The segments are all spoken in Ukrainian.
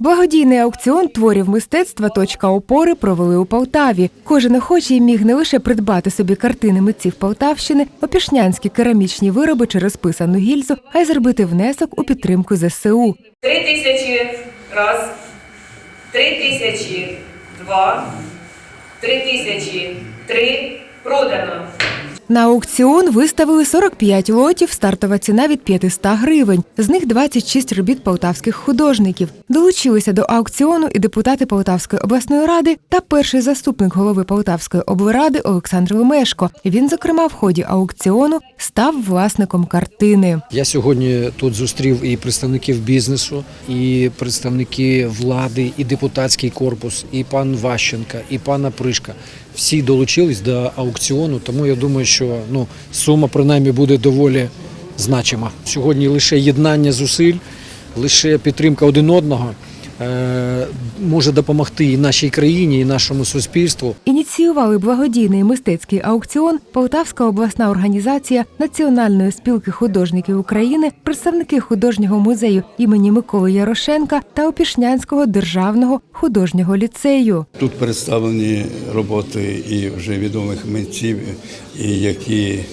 Благодійний аукціон творів мистецтва «Точка опори провели у Полтаві. Кожен охочий міг не лише придбати собі картини митців Полтавщини, опішнянські керамічні вироби чи розписану гільзу, а й зробити внесок у підтримку ЗСУ. Три тисячі раз, три тисячі два, три тисячі три продано. На аукціон виставили 45 лотів, стартова ціна від 500 гривень. З них 26 робіт полтавських художників. Долучилися до аукціону і депутати Полтавської обласної ради та перший заступник голови Полтавської облради Олександр Лемешко. Він, зокрема, в ході аукціону став власником картини. Я сьогодні тут зустрів і представників бізнесу, і представники влади, і депутатський корпус, і пан Ващенка, і пана Пришка. Всі долучились до аукціону, тому я думаю, що ну, сума принаймні буде доволі значима. Сьогодні лише єднання зусиль, лише підтримка один одного може допомогти і нашій країні, і нашому суспільству. Ініціювали благодійний мистецький аукціон Полтавська обласна організація Національної спілки художників України, представники художнього музею імені Миколи Ярошенка та Опішнянського державного художнього ліцею. Тут представлені роботи і вже відомих митців, і які е,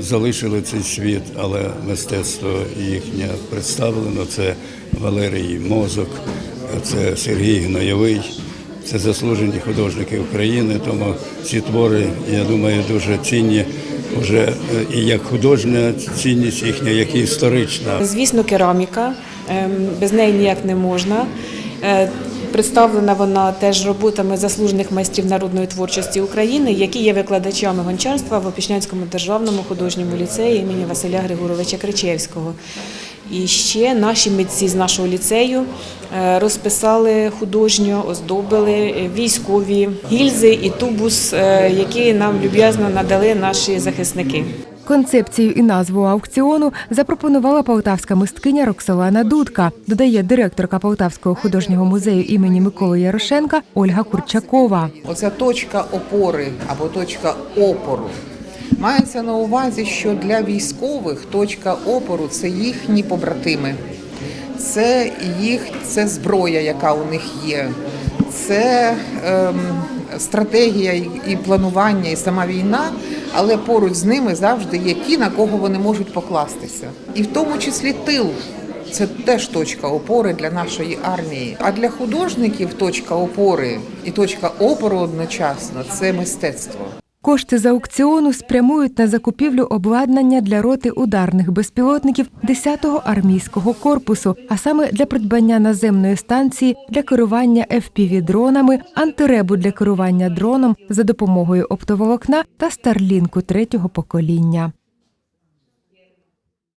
залишили цей світ, але мистецтво їхнє представлено. Це Валерій Мозок, це Сергій Гноєвий, це заслужені художники України. Тому ці твори, я думаю, дуже цінні. Вже е, і як художня цінність їхня, як і історична. Звісно, кераміка, ем, без неї ніяк не можна. Е, Представлена вона теж роботами заслужених майстрів народної творчості України, які є викладачами гончарства в Опішнянському державному художньому ліцеї імені Василя Григоровича Кричевського. І ще наші митці з нашого ліцею е, розписали художньо, оздобили військові гільзи і тубус, е, які нам люб'язно надали наші захисники. Концепцію і назву аукціону запропонувала полтавська мисткиня Роксолана Дудка, додає директорка Полтавського художнього музею імені Миколи Ярошенка Ольга Курчакова. Оця точка опори або точка опору. Мається на увазі, що для військових точка опору це їхні побратими, це їх це зброя, яка у них є, це ем, стратегія і- планування, і сама війна, але поруч з ними завжди є ті, на кого вони можуть покластися. І в тому числі тил. Це теж точка опори для нашої армії. А для художників точка опори і точка опору одночасно це мистецтво. Кошти з аукціону спрямують на закупівлю обладнання для роти ударних безпілотників 10-го армійського корпусу, а саме для придбання наземної станції для керування FPV-дронами, антиребу для керування дроном за допомогою оптоволокна та старлінку третього покоління.